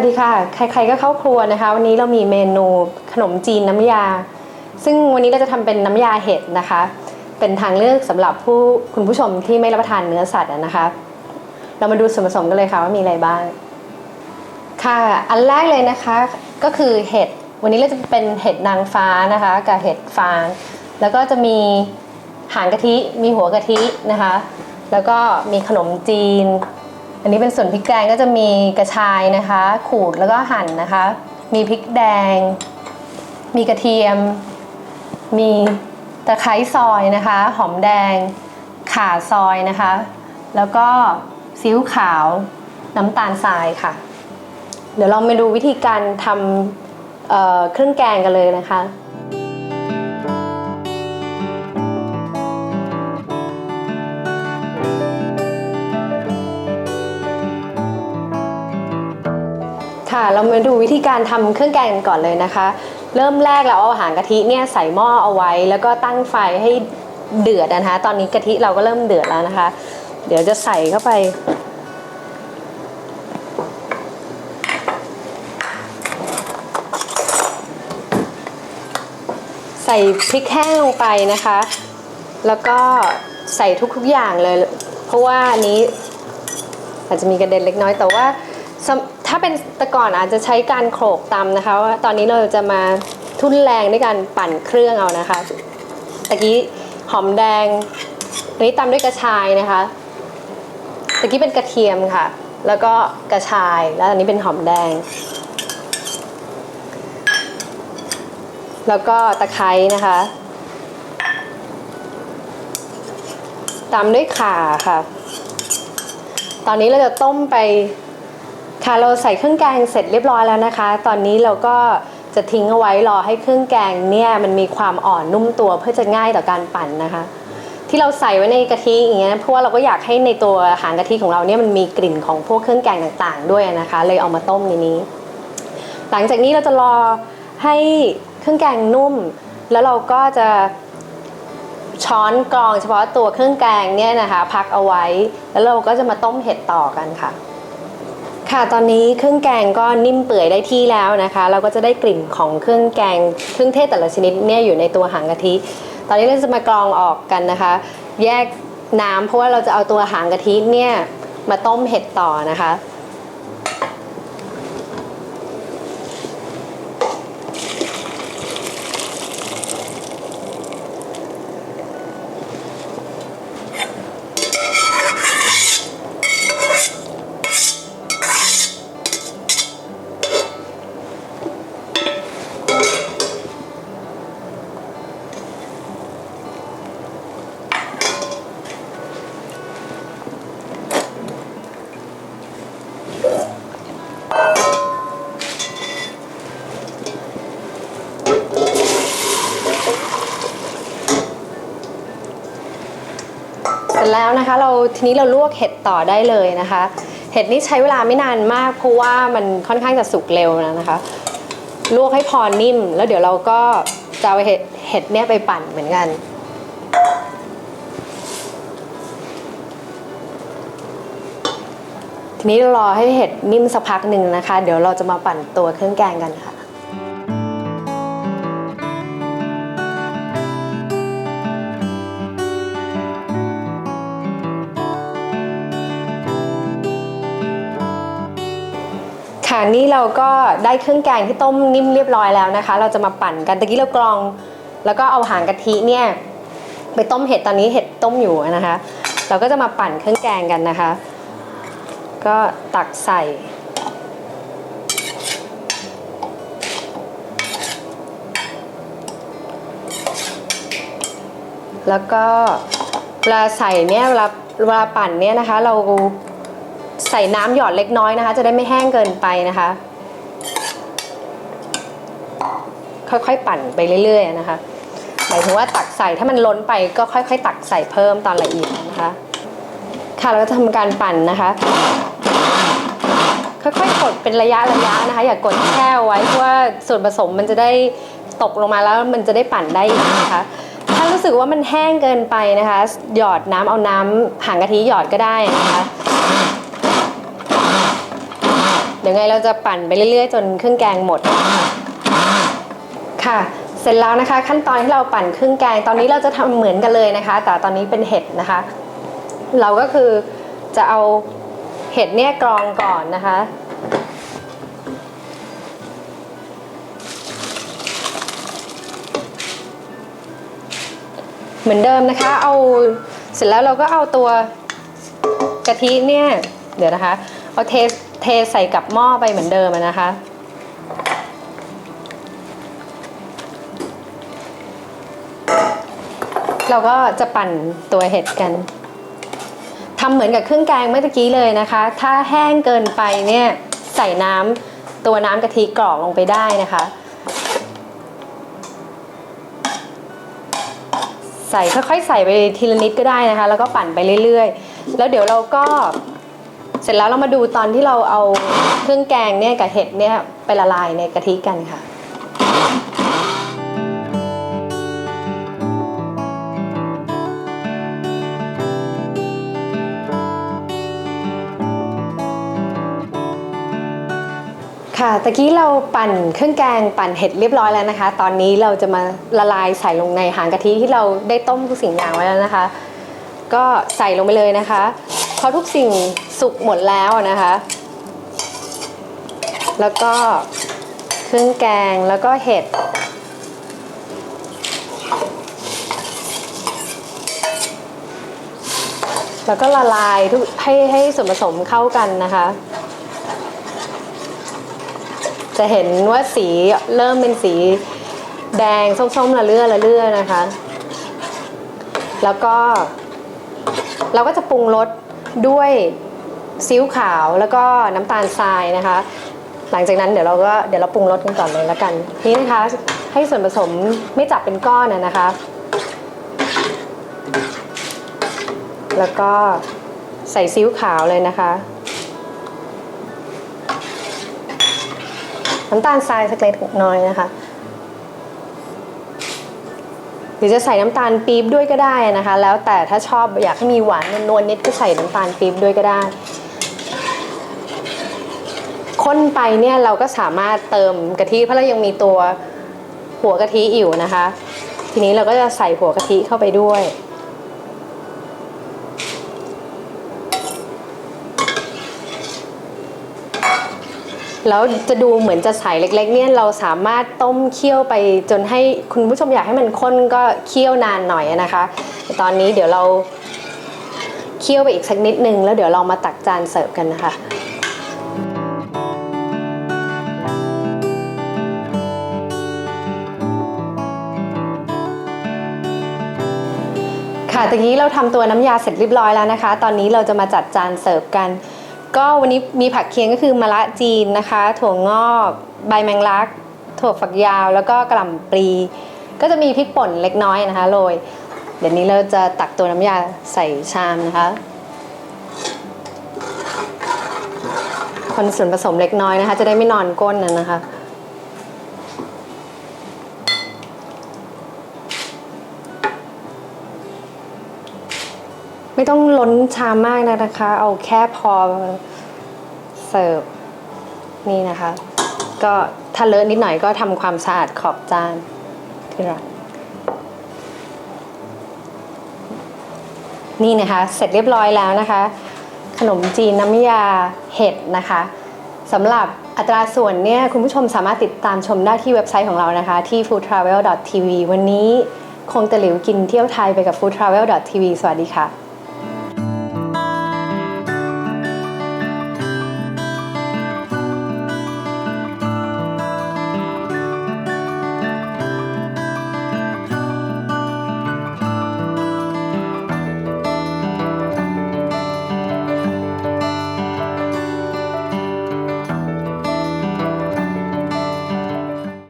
วัสดีค่ะ ใครๆก็เข้าครัวนะคะ วันนี้เรามีเมนูขนมจีนน้ำยา ซึ่งวันนี้เราจะทำเป็นน้ำยาเห็ดนะคะ เป็นทางเลือกสำหรับผู้คุณผู้ชมที่ไม่รับประทานเนื้อสัตว์นะคะ เรามาดูส่วนผสมกันเลยค่ะว่ามีอะไรบ้าง ค่ะ อันแรกเลยนะคะก็คือเห็ด วันนี้เราจะเป็นเห็ดนางฟ้านะคะกับเห็ดฟาง แล้วก็จะมีหางกะทิ มีหัวกะทินะคะ แล้วก็มีขนมจีน อันนี้เป็นส่วนพริกแกงก็จะมีกระชายนะคะ ขูดแล้วก็หั่นนะคะ มีพริกแดง มีกระเทียม มีตะไคร้ซอยนะคะ หอมแดง ข่าซอยนะคะ แล้วก็ซีอิ๊วขาวน้ำตาลทรายค่ะ เดี๋ยวเรามาดูวิธีการทำเเครื่องแกงกันเลยนะคะ เรามาดูวิธีการทำเครื่องแกงกันก่อนเลยนะคะ เริ่มแรกเราเอาอาหางกะทิเนี่ยใส่หม้อเอาไว้ แล้วก็ตั้งไฟให้เดือดนะคะ ตอนนี้กะทิเราก็เริ่มเดือดแล้วนะคะ เดี๋ยวจะใส่เข้าไป ใส่พริกแห้งลงไปนะคะ แล้วก็ใส่ทุกๆอย่างเลย เพราะว่าอันนี้อาจจะมีกระเด็นเล็กน้อยแต่ว่า ถ้าเป็นแต่ก่อนอาจจะใช้การโขลกตำนะคะว่าตอนนี้เราจะมาทุ่นแรงด้วยการปั่นเครื่องเอานะคะตะกี้หอมแดงอันนี้ตำด้วยกระชายนะคะตะกี้เป็นกระเทียมค่ะ แล้วก็กระชายแล้วอันนี้เป็นหอมแดง แล้วก็ตะไคร้นะคะตามด้วยข่าค่ะ ตอนนี้เราจะต้มไป ค่ะเราใส่เครื่องแกงเสร็จเรียบร้อยแล้วนะคะ ตอนนี้เราก็จะทิ้งเอาไว้รอให้เครื่องแกงเนี่ยมันมีความอ่อนนุ่มตัวเพื่อจะง่ายต่อการปั่นนะคะ ที่เราใส่ไว้ในกะทิอย่างเงี้ยเพราะว่าเราก็อยากให้ในตัวหางกะทิของเราเนี่ยมันมีกลิ่นของพวกเครื่องแกงต่างๆ ด้วยนะคะ เลยเอามาต้มในนี้ หลังจากนี้เราจะรอให้เครื่องแกงนุ่ม แล้วเราก็จะช้อนกรองเฉพาะตัวเครื่องแกงเนี่ยนะคะ พักเอาไว้ แล้วเราก็จะมาต้มเห็ดต่อกันค่ะ ค่ะตอนนี้เครื่องแกงก็นิ่มเปื่อยได้ที่แล้วนะคะ เราก็จะได้กลิ่นของเครื่องแกงเครื่องเทศแต่ละชนิดเนี่ยอยู่ในตัวหางกะทิ ตอนนี้เราจะมากรองออกกันนะคะ แยกน้ำเพราะว่าเราจะเอาตัวหางกะทิเนี่ยมาต้มเห็ดต่อนะคะ ทีนี้เราลวกเห็ดต่อได้เลยนะคะ เห็ดนี่ใช้เวลาไม่นานมาก เพราะว่ามันค่อนข้างจะสุกเร็วนะคะ ลวกให้พอนิ่ม แล้วเดี๋ยวเราก็จะเอาเห็ดเห็ดเนี่ยไปปั่นเหมือนกัน ทีนี้รอให้เห็ดนิ่มสักพักหนึ่งนะคะ เดี๋ยวเราจะมาปั่นตัวเครื่องแกงกันค่ะ ค่ะนี่เราก็ได้เครื่องแกงที่ต้มนิ่มเรียบร้อยแล้วนะคะ เราจะมาปั่นกันตะกี้เรากรอง แล้วก็เอาหางกะทิเนี่ยไปต้มเห็ดตอนนี้เห็ดต้มอยู่นะคะ เราก็จะมาปั่นเครื่องแกงกันนะคะ ก็ตักใส่ แล้วก็เวลาใส่เนี่ยเวลาเวลาปั่นเนี่ยนะคะ เรา ใส่น้ำหยอดเล็กน้อยนะคะ จะได้ไม่แห้งเกินไปนะคะ ค่อยๆปั่นไปเรื่อยๆนะคะหมายถึงว่าตักใส่ถ้ามันล้นไปก็ค่อย ๆ ตักใส่เพิ่มตอนละเอียดนะคะ ค่ะเราก็จะทำการปั่นนะคะ ค่อยๆกดเป็นระยะระยะนะคะ อย่ากกดแช่ไว้เพราะว่าส่วนผสมมันจะได้ตกลงมาแล้วมันจะได้ปั่นได้นะคะ ถ้ารู้สึกว่ามันแห้งเกินไปนะคะ หยอดน้ำเอาน้ำหางกะทิหยอดก็ได้นะคะ เดี๋ยวไงเราจะปั่นไปเรื่อยๆ จนเครื่องแกงหมด ค่ะ เสร็จแล้วนะคะ ขั้นตอนที่เราปั่นเครื่องแกงตอนนี้เราจะทำเหมือนกันเลยนะคะ แต่ตอนนี้เป็นเห็ดนะคะ เราก็คือจะเอาเห็ดเนี่ยกรองก่อนนะคะ เหมือนเดิมนะคะ เอาเสร็จแล้วเราก็เอาตัวกะทิเนี่ย เดี๋ยวนะคะ เอาเท เทใส่กับหม้อไปเหมือนเดิมนะคะ เราก็จะปั่นตัวเห็ดกันทำเหมือนกับเครื่องแกงเมื่อกี้เลยนะคะ ถ้าแห้งเกินไปเนี่ยใส่น้ำตัวน้ำกะทิกรอกลงไปได้นะคะ ใส่ค่อยๆใส่ไปทีละนิดก็ได้นะคะ แล้วก็ปั่นไปเรื่อยๆ แล้วเดี๋ยวเราก็ เสร็จแล้วเรามาดูตอนที่เราเอาเครื่องแกงเนี่ยกับเห็ดเนี่ยไปละลายในกะทิกันค่ะค่ะตะกี้เราปั่นเครื่องแกงปั่นเห็ดเรียบร้อยแล้วนะคะ ตอนนี้เราจะมาละลายใส่ลงในหางกะทิที่เราได้ต้มทุกสิ่งอย่างไว้แล้วนะคะ ก็ใส่ลงไปเลยนะคะ พอทุกสิ่งสุกหมดแล้วนะคะ แล้วก็เครื่องแกงแล้วก็เห็ด แล้วก็ละลายทุกให้ให้ส่วนผสมเข้ากันนะคะ จะเห็นว่าสีเริ่มเป็นสีแดงส้มๆละเลื่อละเลื่อนะคะ แล้วก็เราก็จะปรุงรส ด้วยซีอิ๊วขาวแล้วก็น้ำตาลทรายนะคะ หลังจากนั้นเดี๋ยวเราก็เดี๋ยวเราปรุงรสกันก่อนเลยแล้วกันนี่นะคะให้ส่วนผสมไม่จับเป็นก้อนนะนะคะ แล้วก็ใส่ซีอิ๊วขาวเลยนะคะ น้ำตาลทรายสักเล็กน้อยนะคะ หรือจะใส่น้ำตาลปี๊บด้วยก็ได้นะคะ แล้วแต่ถ้าชอบอยากให้มีหวานนวลๆนิดก็ใส่น้ำตาลปี๊บด้วยก็ได้ข้นไปเนี่ยเราก็สามารถเติมกะทิเพราะเรายังมีตัวหัวกะทิอยู่นะคะ ทีนี้เราก็จะใส่หัวกะทิเข้าไปด้วย แล้วจะดูเหมือนจะใสเล็ก ๆ เนี่ยเราสามารถต้มเคี่ยวไปจนให้คุณผู้ชมอยากให้มันข้นก็เคี่ยวนานหน่อยนะคะแต่ตอนนี้เดี๋ยวเราเคี่ยวไปอีกสักนิดนึงแล้วเดี๋ยวเรามาตักจานเสิร์ฟกันนะคะค่ะตะกี้เราทำตัวน้ำยาเสร็จเรียบร้อยแล้วนะคะ ตอนนี้เราจะมาจัดจานเสิร์ฟกัน ก็วันนี้มีผักเคียงก็คือมะระจีนนะคะ ถั่วงอกใบแมงลัก ถั่วฝักยาวแล้วก็กระหล่ำปลี ก็จะมีพริกป่นเล็กน้อยนะคะโรยเดี๋ยวนี้เราจะตักตัวน้ำยาใส่ชามนะคะ คนส่วนผสมเล็กน้อยนะคะ จะได้ไม่นอนก้นนะคะ ไม่ต้องล้นชามมากนะคะ เอาแค่พอเสิร์ฟนี่นะคะ ก็ถ้าเลอะนิดหน่อยก็ทำความสะอาดขอบจานที่รักนี่นะคะ เสร็จเรียบร้อยแล้วนะคะ ขนมจีนน้ำยาเห็ดนะคะสำหรับอัตราส่วนเนี่ยคุณผู้ชมสามารถติดตามชมได้ที่เว็บไซต์ของเรานะคะ ที่ foodtravel.tv วันนี้คงตะหลิวกินเที่ยวไทยไปกับ foodtravel.tv สวัสดีค่ะ